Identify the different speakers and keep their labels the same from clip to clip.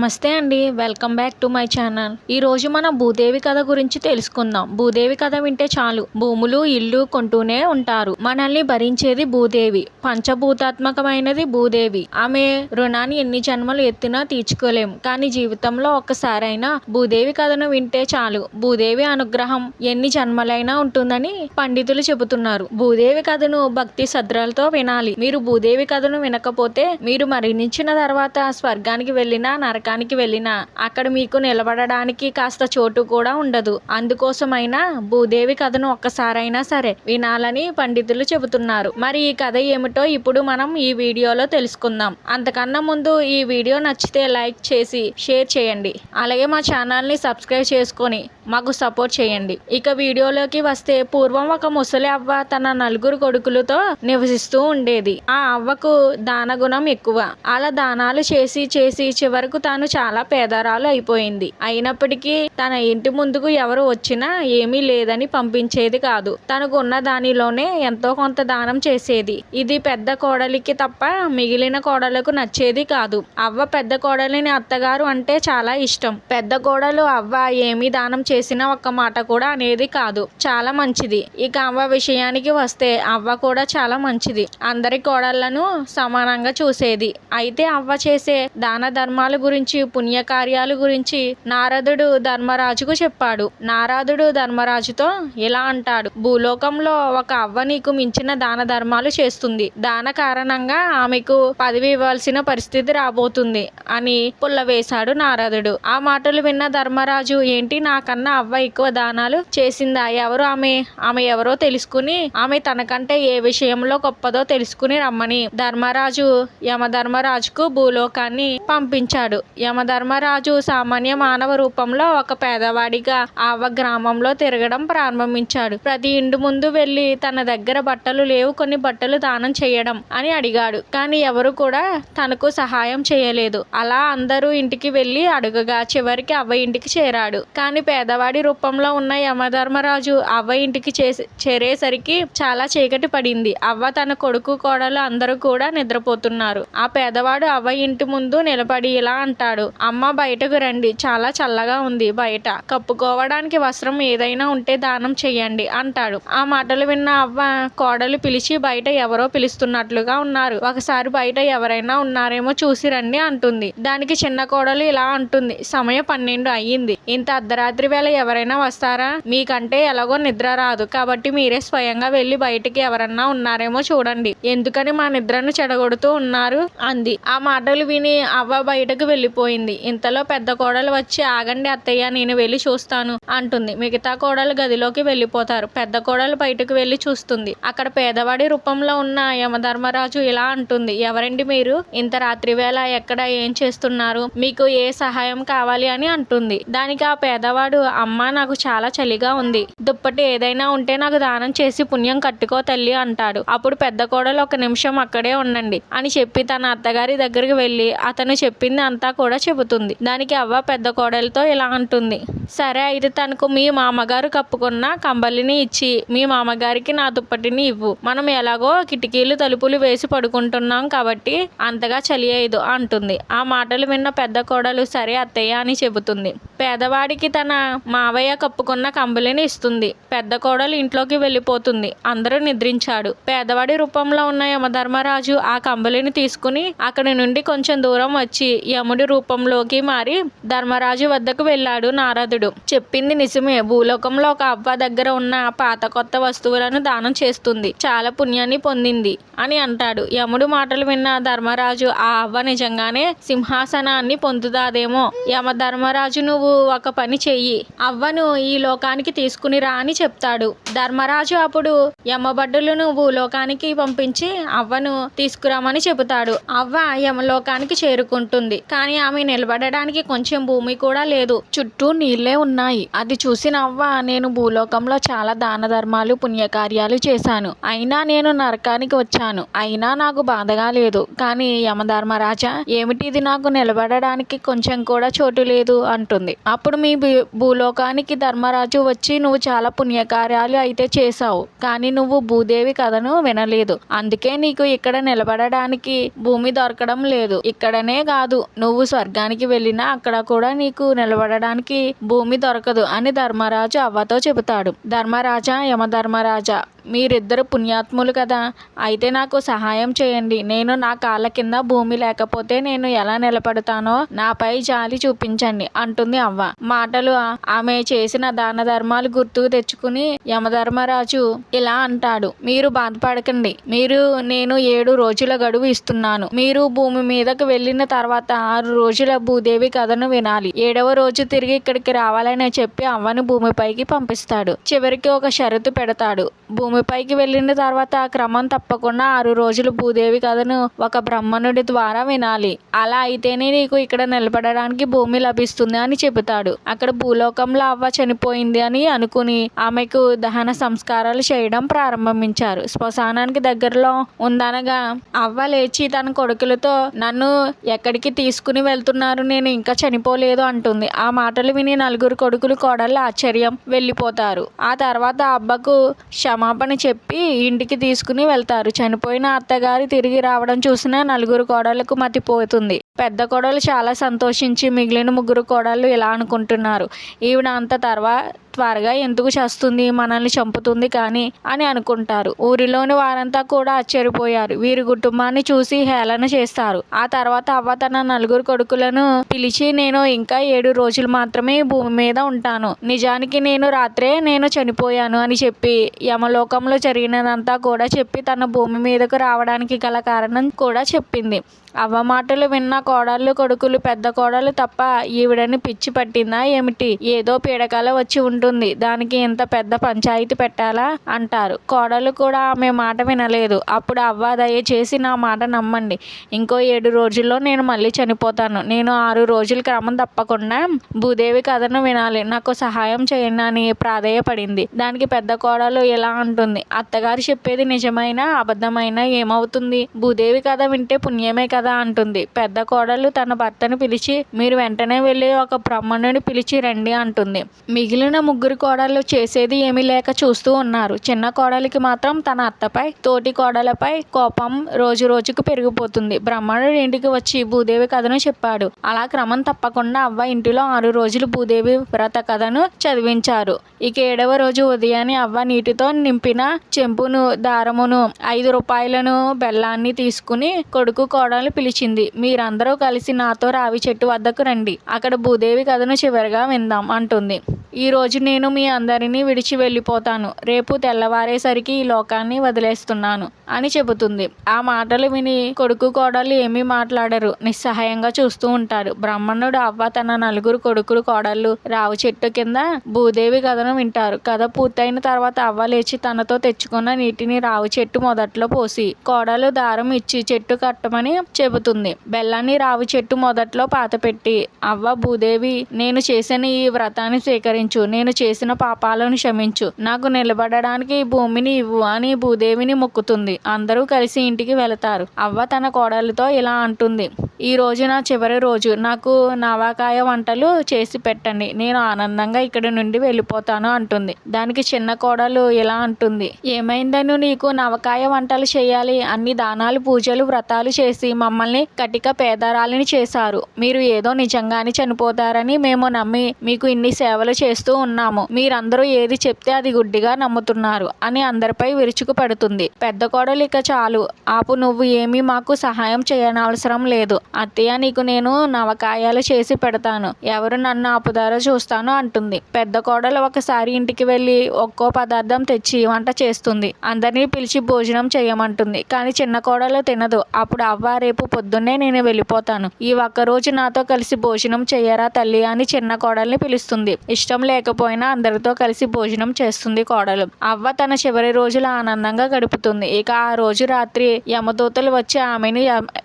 Speaker 1: నమస్తే అండి. Welcome back to my channel. ఈ రోజు మనం భూదేవి కథ గురించి తెలుసుకుందాం. భూదేవి కథ వింటే చాలు. భూములు ఇల్లు కొంటూనే ఉంటారు. మనల్ని భరించేది భూదేవి. పంచభూతాత్మకమైనది భూదేవి. ఆమె రుణాన్ని ఎన్ని జన్మలు ఎత్తినా తీర్చుకోలేం. కానీ జీవితంలో ఒక్కసారైనా భూదేవి కథను వింటే చాలు. భూదేవి అనుగ్రహం ఎన్ని జన్మలైనా ఉంటుందని పండితులు చెబుతున్నారు. భూదేవి కథను భక్తి శ్రద్ధలతో వినాలి. మీరు భూదేవి కథను వినకపోతే మీరు మరణించిన తర్వాత స్వర్గానికి వెళ్ళినా నరకానికి వెళ్ళినా అక్కడ మీకు నిలబడడానికి కాస్త చోటు కూడా ఉండదు. అందుకోసమైనా భూదేవి కథను ఒక్కసారైనా సరే వినాలని పండితులు చెబుతున్నారు. మరి ఈ కథ ఏమిటో ఇప్పుడు మనం ఈ వీడియోలో తెలుసుకుందాం. అంతకన్నా ముందు ఈ వీడియో నచ్చితే లైక్ చేసి షేర్ చేయండి. అలాగే మా ఛానల్ని సబ్స్క్రైబ్ చేసుకొని మాకు సపోర్ట్ చేయండి. ఇక వీడియోలోకి వస్తే పూర్వం ఒక ముసలి అవ్వ తన నలుగురు కొడుకులతో నివసిస్తూ ఉండేది. ఆ అవ్వకు దానగుణం ఎక్కువ. అలా దానాలు చేసి చేసి చివరకు తాను చాలా పేదరాలు అయిపోయింది. అయినప్పటికీ తన ఇంటి ముందుకు ఎవరు వచ్చినా ఏమీ లేదని పంపించేది కాదు. తనకు ఉన్న దానిలోనే ఎంతో కొంత దానం చేసేది. ఇది పెద్ద కోడలికి తప్ప మిగిలిన కోడలకు నచ్చేది కాదు. అవ్వ పెద్ద కోడలిని అత్తగారు అంటే చాలా ఇష్టం. పెద్ద కోడలు అవ్వ ఏమీ దానం చేసిన ఒక్క మాట కూడా అనేది కాదు. చాలా మంచిది. ఇక అవ్వ విషయానికి వస్తే అవ్వ కూడా చాలా మంచిది. అందరి కోడళ్ళను సమానంగా చూసేది. అయితే అవ్వ చేసే దాన ధర్మాల గురించి పుణ్యకార్యాల గురించి నారదుడు ధర్మరాజుకు చెప్పాడు. నారదుడు ధర్మరాజుతో ఇలా అంటాడు. భూలోకంలో ఒక అవ్వ నీకు మించిన దాన ధర్మాలు చేస్తుంది. దాన కారణంగా ఆమెకు పదవి ఇవ్వాల్సిన పరిస్థితి రాబోతుంది అని పుల్లవేశాడు నారదుడు. ఆ మాటలు విన్న ధర్మరాజు ఏంటి నాకన్నా అవ్వ ఎక్కువ దానాలు చేసిందా? ఎవరు ఆమె? ఆమె ఎవరో తెలుసుకుని ఆమె తనకంటే ఏ విషయంలో గొప్పదో తెలుసుకుని రమ్మని. ధర్మరాజు యమధర్మరాజుకు భూలోకాన్ని పంపించాడు. యమధర్మరాజు సామాన్య మానవ రూపంలో ఒక పేదవాడిగా ఆవ గ్రామంలో తిరగడం ప్రారంభించాడు. ప్రతి ఇంటి ముందు వెళ్ళి తన దగ్గర బట్టలు లేవు కొన్ని బట్టలు దానం చేయడం అని అడిగాడు. కానీ ఎవరు కూడా తనకు సహాయం చేయలేదు. అలా అందరూ ఇంటికి వెళ్ళి అడుగగా చివరికి అవ్వ ఇంటికి చేరాడు. కానీ పేదవాడి రూపంలో ఉన్న యమధర్మరాజు అవ్వ ఇంటికి చేసి చేరేసరికి చాలా చీకటి పడింది. అవ్వ తన కొడుకు కోడలు అందరూ కూడా నిద్రపోతున్నారు. ఆ పేదవాడు అవ్వ ఇంటి ముందు నిలబడి ఇలా అంటాడు అమ్మ బయటకు రండి. చాలా చల్లగా ఉంది బయట. కప్పుకోవడానికి వస్త్రం ఏదైనా ఉంటే దానం చెయ్యండి అంటాడు. ఆ మాటలు విన్న అవ్వ కోడలు పిలిచి బయట ఎవరో పిలుస్తున్నట్లుగా ఉన్నారు. ఒకసారి బయట ఎవరైనా ఉన్నారేమో చూసి రండి అంటుంది. దానికి చిన్న కోడలు ఇలా అంటుంది సమయం పన్నెండు అయ్యింది. ఇంత అర్ధరాత్రి వేళ ఎవరైనా వస్తారా? మీకంటే ఎలాగో నిద్ర రాదు. కాబట్టి మీరే స్వయంగా వెళ్ళి బయటికి ఎవరన్నా ఉన్నారేమో చూడండి. ఎందుకని మా నిద్రను చెడగొడుతూ ఉన్నారు? అంది. ఆ మాటలు విని అవ్వ బయటకు వెళ్ళిపోయింది. ఇంతలో పెద్ద కోడలు వచ్చి ఆగండి అత్తయ్య నేను వెళ్ళి చూస్తాను అంటుంది. మిగతా కోడలు గదిలోకి వెళ్ళిపోతారు. పెద్ద కోడలు బయటకు వెళ్ళి చూస్తుంది. అక్కడ పేదవాడి రూపంలో ఉన్న యమధర్మరాజు ఇలా అంటుంది. ఎవరండి మీరు? ఇంత రాత్రి వేళ ఎక్కడ ఏం చేస్తున్నారు? మీకు ఏ సహాయం కావాలి? అని అంటుంది. దానికి ఆ పేదవాడు అమ్మ నాకు చాలా చలిగా ఉంది. దుప్పటి ఏదైనా ఉంటే నాకు దానం చేసి పుణ్యం కట్టుకో తల్లి అంటాడు. అప్పుడు పెద్ద కోడలు ఒక నిమిషం అక్కడే ఉండండి అని చెప్పి తన అత్తగారి దగ్గరికి వెళ్ళి అతను చెప్పింది అంతా కూడా చెబుతుంది. దానికి అవ్వ పెద్ద కోడలతో ఇలా అంటుంది. సరే అయితే తనకు మీ మామగారు కప్పుకున్న కంబలిని ఇచ్చి మీ మామగారికి నా దుప్పటిని ఇవ్వు. మనం ఎలాగో కిటికీలు తలుపులు వేసి పడుకుంటున్నాం కాబట్టి అంతగా చలి అయ్యదు అంటుంది. ఆ మాటలు విన్న పెద్ద కోడలు సరే అత్తయ్య అని చెబుతుంది. పేదవాడికి తన మావయ్య కప్పుకున్న కంబలిని ఇస్తుంది. పెద్ద కోడలు ఇంట్లోకి వెళ్ళిపోతుంది. అందరూ నిద్రించాడు. పేదవాడి రూపంలో ఉన్న యమధర్మరాజు ఆ కంబలిని తీసుకుని అక్కడి నుండి కొంచెం దూరం వచ్చి యముడి రూపంలోకి మారి ధర్మరాజు వద్దకు వెళ్ళాడు నారదుడు. చెప్పింది నిజమే. భూలోకంలో ఒక అవ్వ దగ్గర ఉన్న పాత కొత్త వస్తువులను దానం చేస్తుంది. చాలా పుణ్యాన్ని పొందింది అని అంటాడు. యముడు మాటలు విన్న ధర్మరాజు ఆ అవ్వ నిజంగానే సింహాసనాన్ని పొందుతాదేమో. యమధర్మరాజు నువ్వు ఒక పని చెయ్యి. అవ్వను ఈ లోకానికి తీసుకుని రా అని చెప్తాడు. ధర్మరాజు అప్పుడు యమబడ్డులను భూలోకానికి పంపించి అవ్వను తీసుకురామని చెబుతాడు. అవ్వ యమలోకానికి చేరుకుంటుంది. కానీ ఆమె నిలబడడానికి కొంచెం భూమి కూడా లేదు. చుట్టూ నీళ్ళే ఉన్నాయి. అది చూసిన అవ్వ నేను భూలోకంలో చాలా దాన ధర్మాలు పుణ్యకార్యాలు చేశాను. అయినా నేను నరకానికి వచ్చాను. అయినా నాకు బాధగా లేదు. కానీ యమధర్మరాజా ఏమిటి ఇది నాకు నిలబడడానికి కొంచెం కూడా చోటు లేదు అంటుంది. అప్పుడు మీ భూ- భూలోకానికి ధర్మరాజు వచ్చి నువ్వు చాలా పుణ్యకార్యాలు అయితే చేశావు కానీ నువ్వు భూదేవి కథను వినలేదు. అందుకే నీకు ఇక్కడ నిలబడడానికి భూమి దొరకడం లేదు. ఇక్కడనే కాదు నువ్వు స్వర్గానికి వెళ్ళినా అక్కడ కూడా నీకు నిలబడడానికి భూమి దొరకదు అని ధర్మరాజు అవ్వతో చెబుతాడు. ధర్మరాజా యమధర్మరాజా మీరిద్దరు పుణ్యాత్ములు కదా. అయితే నాకు సహాయం చేయండి. నేను నా కాళ్ళ కింద భూమి లేకపోతే నేను ఎలా నిలబడతానో నాపై జాలి చూపించండి అంటుంది అవ్వ. మాటలు ఆమె చేసిన దాన ధర్మాలు గుర్తుకు తెచ్చుకుని యమధర్మరాజు ఇలా అంటాడు. మీరు బాధపడకండి. మీరు నేను ఏడు రోజుల గడువు ఇస్తున్నాను. మీరు భూమి మీదకు వెళ్ళిన తర్వాత ఆరు రోజుల భూదేవి కథను వినాలి. ఏడవ రోజు తిరిగి ఇక్కడికి రావాలని చెప్పి అవ్వను భూమిపైకి పంపిస్తాడు. చివరికి ఒక షరతు పెడతాడు. భూమిపైకి వెళ్ళిన తర్వాత ఆ క్రమం తప్పకుండా ఆరు రోజులు భూదేవి కథను ఒక బ్రహ్మణుడి ద్వారా వినాలి. అలా అయితేనే నీకు ఇక్కడ నిలబడడానికి భూమి లభిస్తుంది అని చెబుతాడు. అక్కడ భూలోకంలో అవ్వ చనిపోయింది అని అనుకుని ఆమెకు దహన సంస్కారాలు చేయడం ప్రారంభించారు. శ్మశానానికి దగ్గరలో ఉందనగా అవ్వ లేచి తన కొడుకులతో నన్ను ఎక్కడికి తీసుకుని వెళ్తున్నారు? నేను ఇంకా చనిపోలేదు అంటుంది. ఆ మాటలు విని నలుగురు కొడుకులు కోడళ్ళు ఆశ్చర్యం వెళ్ళిపోతారు. ఆ తర్వాత అబ్బకు క్షమాపణ చెప్పి ఇంటికి తీసుకుని వెళ్తారు. చనిపోయిన అత్తగారి తిరిగి రావడం చూసిన నలుగురు కోడళ్ళకు మతిపోతుంది. పెద్ద కోడలు చాలా సంతోషించి మిగిలిన ముగ్గురు కోడళ్ళు ఇలా అనుకుంటున్నారు? ఈవిడ అంత తర్వాత త్వరగా ఎందుకు చేస్తుంది? మనల్ని చంపుతుంది కానీ అని అనుకుంటారు. ఊరిలోని వారంతా కూడా ఆశ్చర్యపోయారు. వీరి కుటుంబాన్ని చూసి హేళన చేస్తారు. ఆ తర్వాత అవ్వ తన నలుగురు కొడుకులను పిలిచి నేను ఇంకా ఏడు రోజులు మాత్రమే భూమి మీద ఉంటాను. నిజానికి నేను రాత్రే నేను చనిపోయాను అని చెప్పి యమలోకంలో జరిగినదంతా కూడా చెప్పి తన భూమి మీదకు రావడానికి గల కారణం కూడా చెప్పింది. అవ్వ మాటలు విన్న కోడళ్ళు కొడుకులు పెద్ద కోడలు తప్ప ఈవిడని పిచ్చి పట్టిందా ఏమిటి? ఏదో పీడకల వచ్చి ఉంటుంది. దానికి ఇంత పెద్ద పంచాయతీ పెట్టాలా? అంటారు. కోడలు కూడా ఆమె మాట వినలేదు. అప్పుడు అవ్వ దయచేసి నా మాట నమ్మండి. ఇంకో ఏడు రోజుల్లో నేను మళ్ళీ చనిపోతాను. నేను ఆరు రోజుల క్రమం తప్పకుండా భూదేవి కథను వినాలి. నాకు సహాయం చేయండి అని ప్రాధేయపడింది. దానికి పెద్ద కోడలు ఇలా అంటుంది? అత్తగారు చెప్పేది నిజమైనా అబద్ధమైన ఏమవుతుంది? భూదేవి కథ వింటే పుణ్యమే కదా అంటుంది. పెద్ద కోడలు తన భర్తను పిలిచి మీరు వెంటనే వెళ్ళి ఒక బ్రాహ్మణుని పిలిచి రండి అంటుంది. మిగిలిన ముగ్గురు కోడళ్ళు చేసేది ఏమీ లేక చూస్తూ ఉన్నారు. చిన్న కోడలికి మాత్రం తన అత్తపై తోటి కోడలపై కోపం రోజు రోజుకు పెరిగిపోతుంది. బ్రాహ్మణుడు ఇంటికి వచ్చి భూదేవి కథను చెప్పాడు. అలా క్రమం తప్పకుండా అవ్వ ఇంటిలో ఆరు రోజులు భూదేవి వ్రత కథను చదివించారు. ఇక ఏడవ రోజు ఉదయాన్నే అవ్వ నీటితో నింపిన చెంపును దారమును ఐదు రూపాయలను బెల్లాన్ని తీసుకుని కొడుకు కోడలు పిలిచింది. మీరందరూ కలిసి నాతో రావి చెట్టు వద్దకు రండి. అక్కడ భూదేవి కథను చివరిగా విందాం అంటుంది. ఈ రోజు నేను మీ అందరినీ విడిచి వెళ్ళిపోతాను. రేపు తెల్లవారేసరికి ఈ లోకాన్ని వదిలేస్తున్నాను అని చెబుతుంది. ఆ మాటలు విని కొడుకు కోడలు ఏమీ మాట్లాడరు. నిస్సహాయంగా చూస్తూ ఉంటారు. బ్రాహ్మణుడు అవ్వ తన నలుగురు కొడుకులు కోడళ్ళు రావు చెట్టు కింద భూదేవి కథను వింటారు. కథ పూర్తయిన తర్వాత అవ్వ లేచి తనతో తెచ్చుకున్న నీటిని రావు చెట్టు మొదట్లో పోసి కోడలు దారం ఇచ్చి చెట్టు కట్టమని చెబుతుంది. బెల్లాన్ని రావి చెట్టు మొదట్లో పాతపెట్టి అవ్వ భూదేవి నేను చేసిన ఈ వ్రతాన్ని స్వీకరించు. నేను చేసిన పాపాలను క్షమించు. నాకు నిలబడడానికి ఈ భూమిని ఇవ్వు అని భూదేవిని మొక్కుతుంది. అందరూ కలిసి ఇంటికి వెళతారు. అవ్వ తన కోడలతో ఇలా అంటుంది. ఈ రోజు నా చివరి రోజు. నాకు నవాకాయ వంటలు చేసి పెట్టండి. నేను ఆనందంగా ఇక్కడి నుండి వెళ్ళిపోతాను అంటుంది. దానికి చిన్న కోడలు ఇలా అంటుంది. ఏమైందను నీకు? నవకాయ వంటలు చేయాలి. అన్ని దానాలు పూజలు వ్రతాలు చేసి మమ్మల్ని కటిక పేదరాలిని చేశారు. మీరు ఏదో నిజంగానే చనిపోతారని మేము నమ్మి మీకు ఇన్ని సేవలు చేస్తూ ఉన్నాము. మీరందరూ ఏది చెప్తే అది గుడ్డిగా నమ్ముతున్నారు అని అందరిపై విరుచుకు పడుతుంది. పెద్ద కోడలు ఇక చాలు. ఆపు నువ్వు ఏమీ మాకు సహాయం చేయనవసరం లేదు. అత్తయ్య నీకు నేను నవకాయాలు చేసి పెడతాను. ఎవరు నన్ను ఆపుదారో చూస్తాను అంటుంది. పెద్ద కోడలు ఒకసారి ఇంటికి వెళ్ళి ఒక్కో పదార్థం తెచ్చి వంట చేస్తుంది. అందరినీ పిలిచి భోజనం చేయమంటుంది. కానీ చిన్న కోడలు తినదు. అప్పుడు అవ్వ రేపు పొద్దున్నే నేను వెళ్ళిపోతాను. ఈ ఒక్క రోజు నాతో కలిసి భోజనం చెయ్యరా తల్లి అని చిన్న కోడల్ని పిలుస్తుంది. ఇష్టం లేకపోయినా అందరితో కలిసి భోజనం చేస్తుంది కోడలు. అవ్వ తన చివరి రోజులు ఆనందంగా గడుపుతుంది. ఇక ఆ రోజు రాత్రి యమదూతలు వచ్చి ఆమెను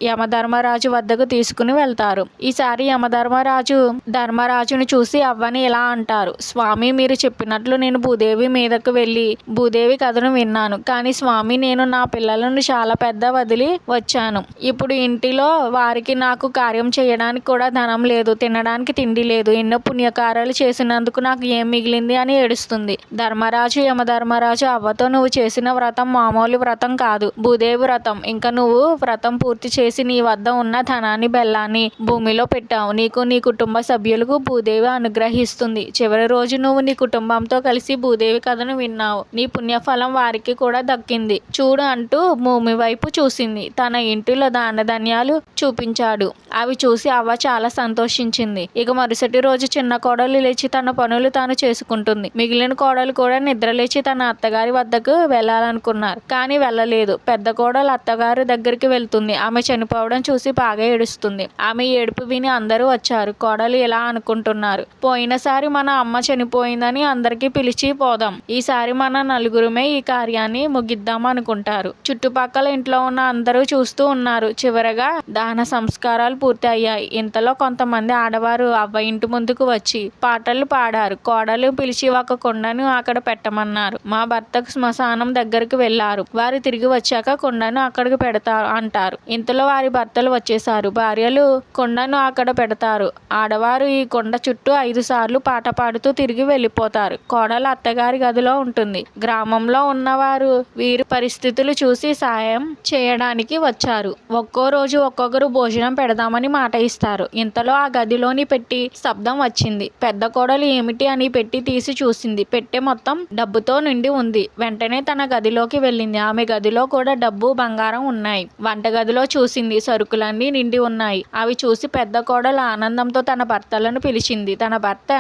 Speaker 1: యమధర్మరాజు వద్దకు తీసుకుని వెళ్తారు. ఈసారి యమధర్మరాజు ధర్మరాజును చూసి అవ్వని ఇలా అంటారు. స్వామి మీరు చెప్పినట్లు నేను భూదేవి మీదకు వెళ్ళి భూదేవి కథను విన్నాను. కానీ స్వామి నేను నా పిల్లలను చాలా పెద్ద వదిలి వచ్చాను. ఇప్పుడు ఇంటిలో వారికి నాకు కార్యం చేయడానికి కూడా ధనం లేదు తినడానికి తిండి లేదు ఎన్నో పుణ్యకార్యాలు చేసినందుకు నాకు ఏం మిగిలింది అని ఏడుస్తుంది. ధర్మరాజు యమధర్మరాజు అవ్వతో నువ్వు చేసిన వ్రతం మామూలు వ్రతం కాదు భూదేవి వ్రతం. ఇంకా నువ్వు వ్రతం పూర్తి చేసి నీ వద్ద ఉన్న ధనాన్ని బెల్లాన్ని భూమిలో పెట్టావు. నీకు నీ కుటుంబ సభ్యులకు భూదేవి అనుగ్రహిస్తుంది. చివరి రోజు నువ్వు నీ కుటుంబంతో కలిసి భూదేవి కథను విన్నావు. నీ పుణ్యఫలం వారికి కూడా దక్కింది. చూడు అంటూ భూమి వైపు చూసింది. తన ఇంటిలో దానధన్యాలు చూపించాడు. అవి చూసి అవ్వ చాలా సంతోషించింది. ఇక మరుసటి రోజు చిన్న కోడలు లేచి తన పనులు తాను చేసుకుంటుంది. మిగిలిన కోడలు కూడా నిద్రలేచి తన అత్తగారి వద్దకు వెళ్ళాలనుకున్నారు. కానీ వెళ్ళలేదు. పెద్ద కోడలు అత్తగారి దగ్గరికి వెళ్తుంది. ఆమె చనిపోవడం చూసి బాగా ఏడుస్తుంది. ఆమె ఏడుపు విని అందరూ వచ్చారు. కోడలు ఇలా అనుకుంటున్నారు. పోయినసారి మన అమ్మ చనిపోయిందని అందరికీ పిలిచి పోదాం. ఈసారి మన నలుగురుమే ఈ కార్యాన్ని ముగిద్దాం అనుకుంటారు. చుట్టుపక్కల ఇంట్లో ఉన్న అందరూ చూస్తూ ఉన్నారు. చివరి చివరగా దాన సంస్కారాలు పూర్తి అయ్యాయి ఇంతలో కొంతమంది ఆడవారు అవ్వ ఇంటి ముందుకు వచ్చి పాటలు పాడారు. కోడలు పిలిచి ఒక కుండను అక్కడ పెట్టమన్నారు. మా భర్తకు శ్మశానం దగ్గరికి వెళ్ళారు. వారు తిరిగి వచ్చాక కుండను అక్కడికి పెడతారు అంటారు. ఇంతలో వారి భర్తలు వచ్చేసారు భార్యలు కుండను అక్కడ పెడతారు. ఆడవారు ఈ కొండ చుట్టూ ఐదు సార్లు పాట పాడుతూ తిరిగి వెళ్ళిపోతారు. కోడలు అత్తగారి గదిలో ఉంటుంది. గ్రామంలో ఉన్నవారు వీరి పరిస్థితులు చూసి సాయం చేయడానికి వచ్చారు. ఒక్కో రోజు ఒక్కొక్కరు భోజనం పెడదామని మాట ఇస్తారు. ఇంతలో ఆ గదిలోని పెట్టి శబ్దం వచ్చింది. పెద్ద కోడలు ఏమిటి అని పెట్టి తీసి చూసింది. పెట్టె మొత్తం డబ్బుతో నిండి ఉంది. వెంటనే తన గదిలోకి వెళ్ళింది. ఆమె గదిలో కూడా డబ్బు బంగారం ఉన్నాయి. వంటగదిలో చూసింది. సరుకులన్నీ నిండి ఉన్నాయి. అవి చూసి పెద్ద కోడలు ఆనందంతో తన భర్తలను పిలిచింది. తన భర్త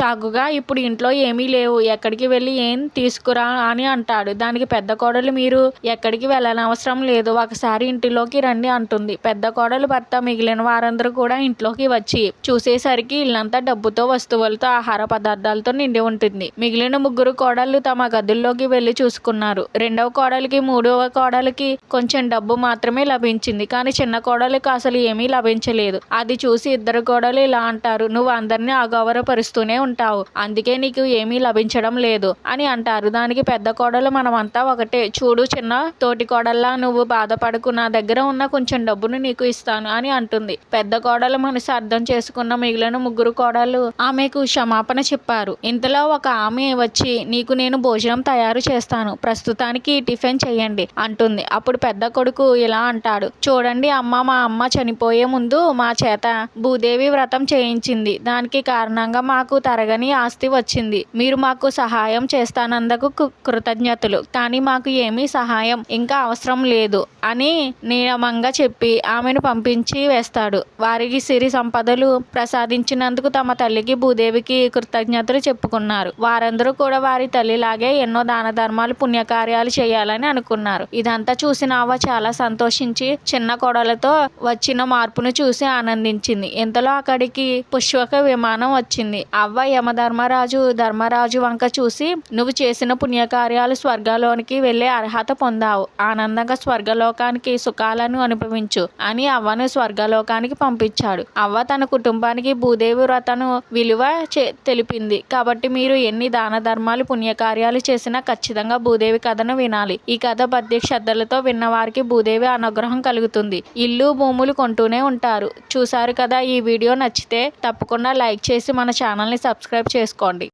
Speaker 1: చాకుగా ఇప్పుడు ఇంట్లో ఏమీ లేవు. ఎక్కడికి వెళ్ళి ఏం తీసుకురా అని అంటాడు. దానికి పెద్ద కోడలు మీరు ఎక్కడికి వెళ్ళనవసరం లేదు. ఒకసారి ఇంటిలోకి రండి అంటుంది పెద్ద కోడలు భర్త మిగిలిన వారందరూ కూడా ఇంట్లోకి వచ్చి చూసేసరికి ఇల్లంతా డబ్బుతో వస్తువులతో ఆహార పదార్థాలతో నిండి ఉంటుంది. మిగిలిన ముగ్గురు కోడళ్ళు తమ గదుల్లోకి వెళ్ళి చూసుకున్నారు. రెండవ కోడలికి మూడవ కోడలికి కొంచెం డబ్బు మాత్రమే లభించింది. కానీ చిన్న కోడలికి అసలు ఏమీ లభించలేదు. అది చూసి ఇద్దరు కోడలు ఇలా అంటారు నువ్వు అందరినీ అగౌరవపరుస్తూనే ఉంటావు. అందుకే నీకు ఏమీ లభించడం లేదు అని అంటారు. దానికి పెద్ద కోడలు మనమంతా ఒకటే చూడు చిన్న తోటి కోడల్లా నువ్వు బాధపడకు నా దగ్గర ఉన్న కొంచెం డబ్బును నీకు ఇస్తాను అని అంటుంది. పెద్ద కోడలు మనసు అర్థం చేసుకున్న మిగిలిన ముగ్గురు కోడలు ఆమెకు క్షమాపణ చెప్పారు. ఇంతలో ఒక ఆమె వచ్చి నీకు నేను భోజనం తయారు చేస్తాను. ప్రస్తుతానికి టిఫిన్ చేయండి అంటుంది. అప్పుడు పెద్ద కొడుకు ఇలా అంటాడు. చూడండి అమ్మ మా అమ్మ చనిపోయే ముందు మా చేత భూదేవి వ్రతం చేయించింది. దానికి కారణంగా మాకు తరగని ఆస్తి వచ్చింది. మీరు మాకు సహాయం చేస్తానందుకు కృతజ్ఞతలు. కానీ మాకు ఏమీ సహాయం ఇంకా అవసరం లేదు అని నియమంగా చెప్పి ఆమెను పంపించి వేస్తాడు. వారికి సిరి సంపదలు ప్రసాదించినందుకు తమ తల్లికి భూదేవికి కృతజ్ఞతలు చెప్పుకున్నారు. వారందరూ కూడా వారి తల్లిలాగే ఎన్నో దాన ధర్మాలు పుణ్యకార్యాలు చేయాలని అనుకున్నారు. ఇదంతా చూసిన అవ్వ చాలా సంతోషించి చిన్న కోడలతో వచ్చిన మార్పును చూసి ఆనందించింది. ఇంతలో అక్కడికి పుష్పక విమానం వచ్చింది. అవ్వ యమధర్మరాజు ధర్మరాజు వంక చూసి నువ్వు చేసిన పుణ్యకార్యాలు స్వర్గలోనికి వెళ్ళే అర్హత పొందావు. ఆనందంగా స్వర్గలోకానికి సుఖాలను అనుభవించు. అని అవ్వను స్వర్గలోకానికి పంపించాడు. అవ్వ తన కుటుంబానికి భూదేవి వ్రతను విలువ చే- తెలిపింది. కాబట్టి మీరు ఎన్ని దాన ధర్మాలు పుణ్యకార్యాలు చేసినా ఖచ్చితంగా భూదేవి కథను వినాలి. ఈ కథ భక్తి శ్రద్ధలతో విన్నవారికి భూదేవి అనుగ్రహం కలుగుతుంది. ఇల్లు భూములు కొంటూనే ఉంటారు. చూసారు కదా ఈ వీడియో నచ్చితే తప్పకుండా లైక్ చేసి మన ఛానల్ని సబ్స్క్రైబ్ చేసుకోండి.